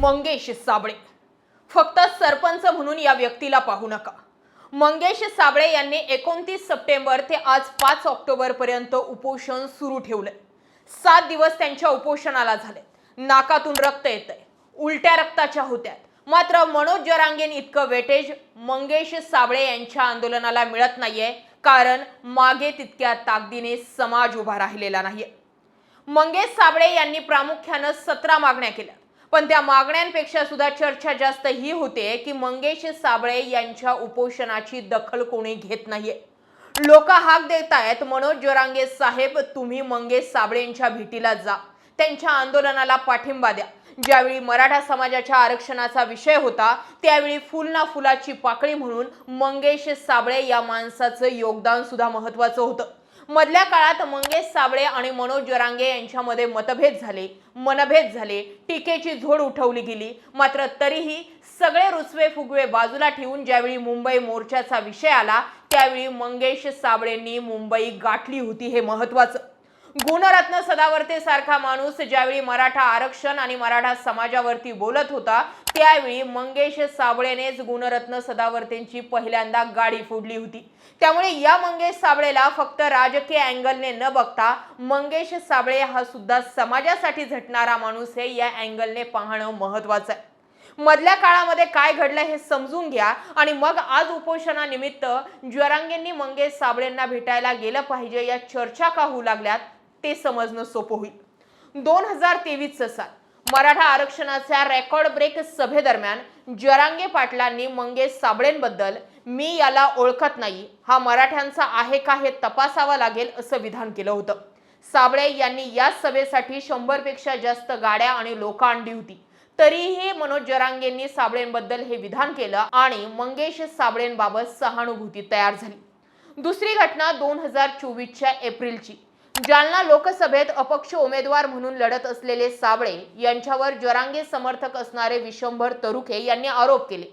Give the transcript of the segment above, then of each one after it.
मंगेश साबळे. फक्त सरपंच म्हणून या व्यक्तीला पाहू नका. मंगेश साबळे यांनी एकोणतीस सप्टेंबर ते आज पाच ऑक्टोबरपर्यंत उपोषण सुरू ठेवलंय. सात दिवस त्यांच्या उपोषणाला झाले नाकातून रक्त येतंय. उलट्या रक्ताच्या होत्यात. मात्र मनोज जरांगेन इतकं वेटेज मंगेश साबळे यांच्या आंदोलनाला मिळत नाहीये कारण मागे तितक्या ताकदीने समाज उभा राहिलेला नाहीये. मंगेश साबळे यांनी प्रामुख्यानं सतरा मागण्या केल्या. पण त्या मागण्यांपेक्षा सुद्धा चर्चा जास्त ही होते की मंगेश साबळे यांच्या उपोषणाची दखल कोणी घेत नाहीये. लोक हाक देतायत. मनोज जोरांगे साहेब तुम्ही मंगेश साबळेंच्या भेटीला जा. त्यांच्या आंदोलनाला पाठिंबा द्या. ज्यावेळी मराठा समाजाच्या आरक्षणाचा विषय होता त्यावेळी फुल ना फुलाची पाकळी म्हणून मंगेश साबळे या माणसाचं योगदान सुद्धा महत्वाचं होतं. मधल्या काळात मंगेश साबळे आणि मनोज जरांगे यांच्यामध्ये मतभेद झाले. मनभेद झाले. टीकेची झोड उठवली गेली. मात्र तरीही सगळे रुसवे फुगवे बाजूला ठेवून ज्यावेळी मुंबई मोर्चाचा विषय आला त्यावेळी मंगेश साबळेंनी मुंबई गाठली होती हे महत्वाचं गुणरत्न सदावर्ते सारखा माणूस ज्यावेळी मराठा आरक्षण आणि मराठा समाजावरती बोलत होता त्यावेळी मंगेश साबळेनेच गुणरत्न सदावर्तेंची पहिल्यांदा गाडी फोडली होती. त्यामुळे या मंगेश साबळेला फक्त राजकीय अँगलने न बघता मंगेश साबळे हा सुद्धा समाजासाठी झटणारा माणूस हे या अँगलने पाहणं महत्वाचं आहे. मधल्या काळामध्ये काय घडलं हे समजून घ्या आणि मग आज उपोषणानिमित्त ज्वरांगेंनी मंगेश साबळेंना भेटायला गेलं पाहिजे या चर्चा का होऊ लागल्यात? ते समजणं सोपं होईल. दोन हजार तेवीसचं साल. मराठा आरक्षणाच्या रेकॉर्ड ब्रेक सभेदरम्यान जरांगे पाटलांनी मंगेश साबळेंबद्दल मी याला ओळखत नाही हा मराठ्यांचा आहे का हे तपासावं लागेल असं विधान केलं होतं. साबळे यांनी या सभेसाठी शंभरपेक्षा जास्त गाड्या आणि लोक आणली होती. तरीही मनोज जरांगेंनी साबळेंबद्दल हे विधान केलं आणि मंगेश साबळेंबाबत सहानुभूती तयार झाली. दुसरी घटना दोन हजार चोवीसच्या एप्रिलची. जालना लोकसभेत अपक्ष उमेदवार म्हणून लढत असलेले साबळे यांच्यावर जरांगे समर्थक असणारे विश्वंभर तरुखे यांनी आरोप केले.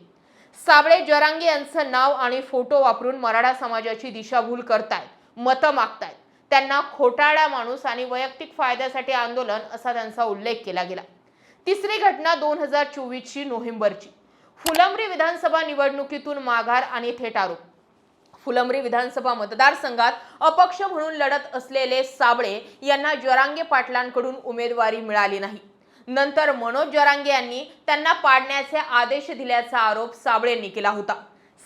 साबळे जरांगे यांचं नाव आणि फोटो वापरून मराठा समाजाची दिशाभूल करतायत मतं मागतायत. त्यांना खोटाळा माणूस आणि वैयक्तिक फायद्यासाठी आंदोलन असा त्यांचा उल्लेख केला गेला. तिसरी घटना दोन हजार चोवीसची नोव्हेंबरची. फुलंब्री विधानसभा निवडणुकीतून माघार आणि थेट आरोप. फुलंब्री विधानसभा मतदारसंघात अपक्ष म्हणून लढत असलेले साबळे यांना जरांगे पाटलांकडून उमेदवारी मिळाली नाही. नंतर मनोज जरांगे यांनी त्यांना पाडण्याचे आदेश दिल्याचा आरोप साबळेंनी केला होता.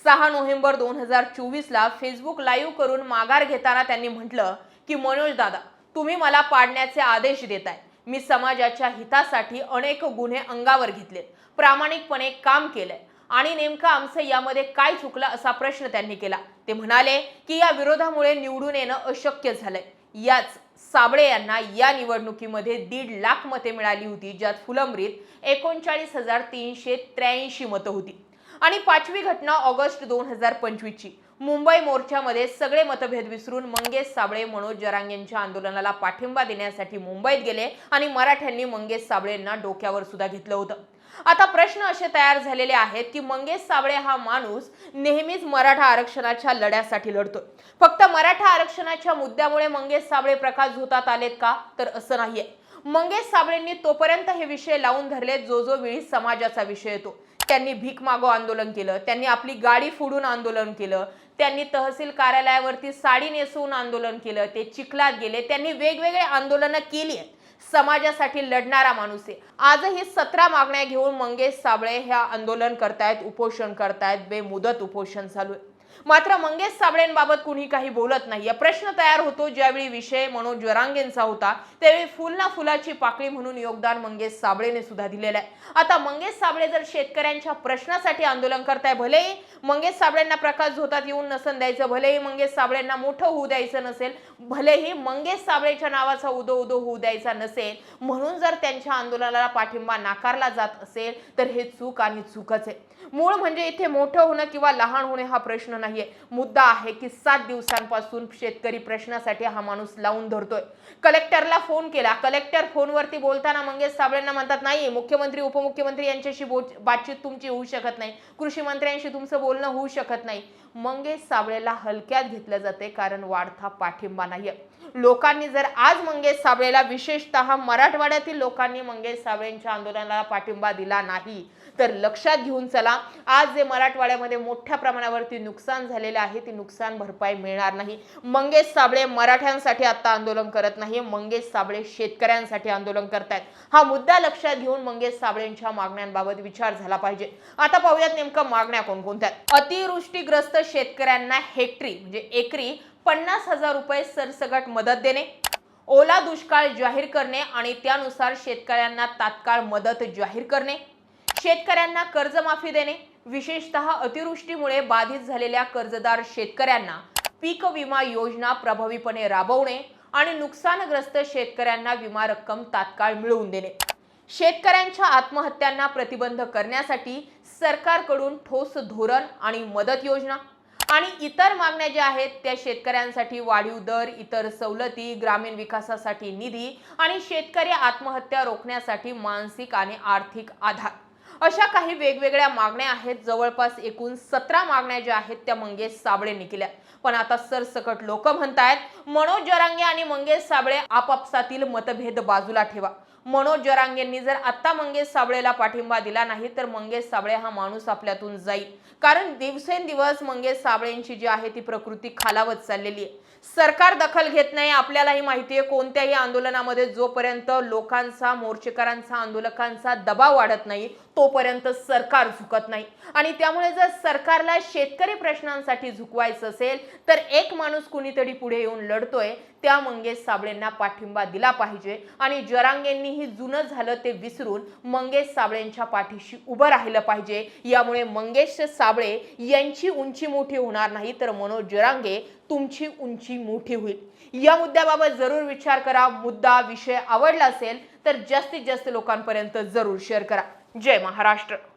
सहा नोव्हेंबर दोन हजार चोवीसला फेसबुक लाईव्ह करून माघार घेताना त्यांनी म्हटलं की मनोज दादा तुम्ही मला पाडण्याचे आदेश देताय. मी समाजाच्या हितासाठी अनेक गुन्हे अंगावर घेतले प्रामाणिकपणे काम केलंय. आणि नेमकं आमचं यामध्ये काय चुकलं असा प्रश्न त्यांनी केला. ते म्हणाले की या विरोधामुळे निवडून येणं अशक्य झालंय. याच साबळे यांना या निवडणुकीमध्ये दीड लाख मते मिळाली होती ज्यात फुलंब्रीत एकोणचाळीस हजार तीनशे त्र्याऐंशी मतं होती. आणि पाचवी घटना ऑगस्ट दोन हजार पंचवीसची. मुंबई मोर्चामध्ये सगळे मतभेद विसरून मंगेश साबळे मनोज जरांगेंच्या आंदोलनाला पाठिंबा देण्यासाठी मुंबईत गेले आणि मराठ्यांनी मंगेश साबळेंना डोक्यावर सुद्धा घेतलं होतं. आता प्रश्न असे तयार झालेले आहेत की मंगेश साबळे हा माणूस नेहमीच मराठा आरक्षणाच्या लढ्यासाठी लढतोय. फक्त मराठा आरक्षणाच्या मुद्द्यामुळे मंगेश साबळे प्रकाश झोतात आलेत का? तर असं नाहीये. मंगेश साबळेंनी तोपर्यंत हे विषय लावून धरले जो जो वेळी समाजाचा विषय येतो. त्यांनी भीक मागो आंदोलन केलं त्यांनी आपली गाडी फोडून आंदोलन केलं त्यांनी तहसील कार्यालयावरती साडी नेसवून आंदोलन केलं ते चिखलात गेले त्यांनी वेगवेगळे आंदोलनं केली आहेत. समाजासाठी लढणारा माणूस आहे. आजही सतरा मागण्या घेऊन मंगेश साबळे ह्या आंदोलन करतायत उपोषण करतायत बेमुदत उपोषण चालू आहे. मात्र मंगेश साबळेंबाबत कुणी काही बोलत नाहीये प्रश्न तयार होतो. ज्यावेळी विषय मनोज जरांगेंचा होता त्यावेळी फुल ना फुलाची पाकळी म्हणून योगदान मंगेश साबळेने सुद्धा दिलेलं आहे. आता मंगेश साबळे जर शेतकऱ्यांच्या प्रश्नासाठी आंदोलन करताय भलेही मंगेश साबळेंना प्रकाश झोतात येऊन नसन द्यायचं भलेही मंगेश साबळेंना मोठं होऊ द्यायचं नसेल भलेही मंगेश साबळेच्या नावाचा उदो उदो होऊ द्यायचा नसेल म्हणून जर त्यांच्या आंदोलनाला पाठिंबा नाकारला जात असेल तर हे चूक आणि चूकच आहे. मूळ म्हणजे इथे मोठं होणं किंवा लहान होणे हा प्रश्न नाही. नाहीये. मुद्दा आहे की सात दिवसांपासून शेतकरी प्रश्नासाठी हा माणूस लावून धरतोय. कलेक्टरला फोन केला. कलेक्टर फोनवरती बोलताना मंगेश साबळेंना म्हणतात नाही मुख्यमंत्री उपमुख्यमंत्री यांच्याशी बातचीत तुमची होऊ शकत नाही. कृषी मंत्र्यांशी तुमचं बोलणं होऊ शकत नाही. मंगेश साबळेला हलक्यात घेतलं जाते कारण वाढता पाठिंबा नाहीये. लोकांनी जर आज मंगेश साबळेला विशेषतः मराठवाड्यातील लोकांनी मंगेश साबळेंच्या आंदोलनाला पाठिंबा दिला नाही तर लक्षात घेऊन चला. आज जे मराठवाड्यामध्ये मोठ्या प्रमाणावरती नुकसान झालेले आहे ती नुकसान भरपाई मिळणार नाही. मंगेश साबळे मराठ्यांसाठी आता आंदोलन करत नाही मंगेश साबळे शेतकऱ्यांसाठी आंदोलन करतायत. हा मुद्दा लक्षात घेऊन मंगेश साबळेंच्या मागण्यांबाबत विचार झाला पाहिजे. आता पाहूयात नेमकं मागण्या कोणकोणत्या आहेत. अतिवृष्टीग्रस्त शेतकऱ्यांना हेक्टरी म्हणजे एकरी पन्नास हजार रुपये सरसगट मदत देणे ओला दुष्काळ जाहीर करणे आणि त्यानुसार शेतकऱ्यांना तात्काळ मदत जाहीर करणे. शेतकऱ्यांना कर्जमाफी देणे विशेषतः अतिवृष्टीमुळे बाधित झालेल्या कर्जदार शेतकऱ्यांना पीक विमा योजना प्रभावीपणे राबवणे आणि नुकसानग्रस्त शेतकऱ्यांना विमा रक्कम तात्काळ मिळवून देणे. शेतकऱ्यांच्या आत्महत्यांना प्रतिबंध करण्यासाठी सरकारकडून ठोस धोरण आणि मदत योजना आणि इतर मागण्या ज्या आहेत त्या शेतकऱ्यांसाठी वाढीव दर इतर सवलती ग्रामीण विकासासाठी निधी आणि शेतकरी आत्महत्या रोखण्यासाठी मानसिक आणि आर्थिक आधार. अशा काही वेगवेगळ्या मागण्या आहेत. जवळपास एकूण सतरा मागण्या ज्या आहेत त्या मंगेश साबळे केल्या पण आता सरसकट लोक म्हणतायत मनोज जरांगे आणि मंगेश साबळे आपापसातील मतभेद बाजूला ठेवा. मनोज जरांगेंनी जर आता मंगेश साबळेला पाठिंबा दिला नाही तर मंगेश साबळे हा माणूस आपल्यातून जाईल. कारण दिवसेंदिवस मंगेश साबळेंची जी आहे ती प्रकृती खालावत चाललेली आहे. सरकार दखल घेत नाही आपल्यालाही माहिती आहे. कोणत्याही आंदोलनामध्ये जोपर्यंत लोकांचा मोर्चेकरांचा आंदोलकांचा दबाव वाढत नाही तोपर्यंत सरकार झुकत नाही. आणि त्यामुळे जर सरकारला शेतकरी प्रश्नांसाठी झुकवायचं असेल तर एक माणूस कुणीतरी पुढे येऊन लढतोय त्या मंगेश साबळेंना पाठिंबा दिला पाहिजे. आणि जरांगेंनीही जुनं झालं ते विसरून मंगेश साबळेंच्या पाठीशी उभं राहिलं पाहिजे. यामुळे मंगेश साबळे यांची उंची मोठी होणार नाही तर मनोज जरांगे तुमची उंची मोठी होईल. या मुद्द्याबाबत जरूर विचार करा. मुद्दा विषय आवडला असेल तर जास्तीत जास्त लोकांपर्यंत जरूर शेअर करा. जय महाराष्ट्र.